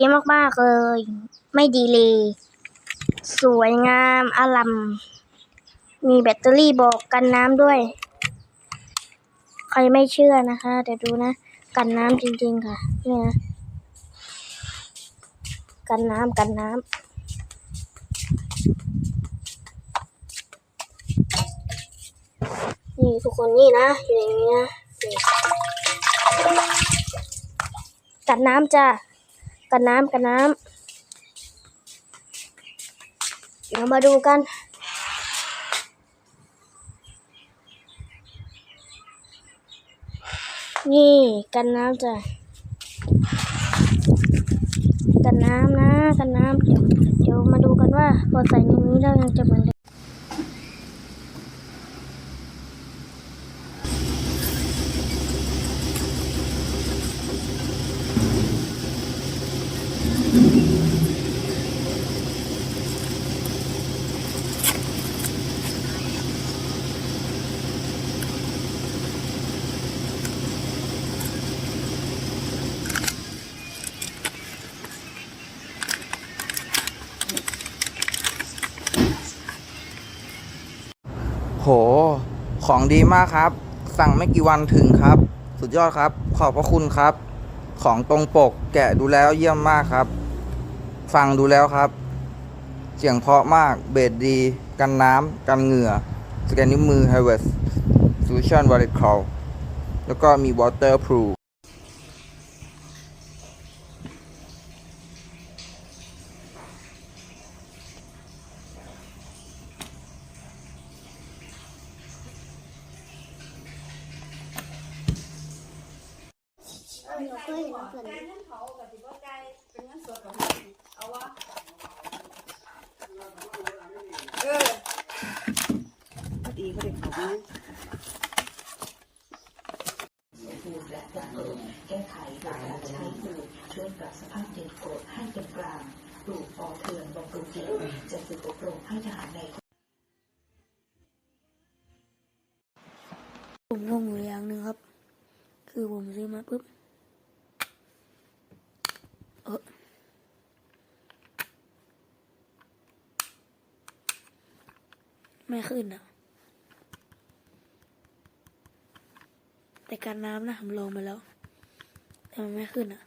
ยอะมากๆเลย ไม่ดีเลย สวยงามอลัมมีแบตเตอรี่บอกกันน้ำด้วย ใครไม่เชื่อนะคะ เดี๋ยวดูนะ กันน้ำจริงๆค่ะนี่นะกันน้ำกันน้ำนี่ทุกคนนี่นะอยู่อย่างนี้นะนี่กันน้ำจ้ะ กันน้ำกันน้ำเดี๋ยวมาดูกันนี่กันน้ำจ้ะกันน้ำนะ กันน้ำเดี๋ยวเดี๋ยวมาดูกันว่าพอใส่ในนี้แล้วยังจะเหมือนเดิม โห ของดีมากครับ สั่งไม่กี่วันถึงครับ สุดยอดครับ ขอบพระคุณครับ ของตรงปก แกะดูแล้วเยี่ยมมากครับ ฟังดูแล้วครับ เสียงเพราะมาก เบสดี กันน้ำ กันเหงื่อ สแกนนิ้วมือ h a r v e s Solution Wallet Call แล้วก็มี Waterproof ดีก็ได้ขอบคุณแก้ไขโดยการใช้สูตรช่วยปรับสภาพดินกรดให้เป็นกลางปลูกปอเทือนบำรุงดินจะฝึกอบรมให้ทหารในผมงงอยู่อย่างหนึ่งครับ คือผมซื้อมาปุ๊บ เออไม่ขึ้นอะ แต่การน้ำนะผมลองมาแล้ว แต่มันไม่ขึ้นอะ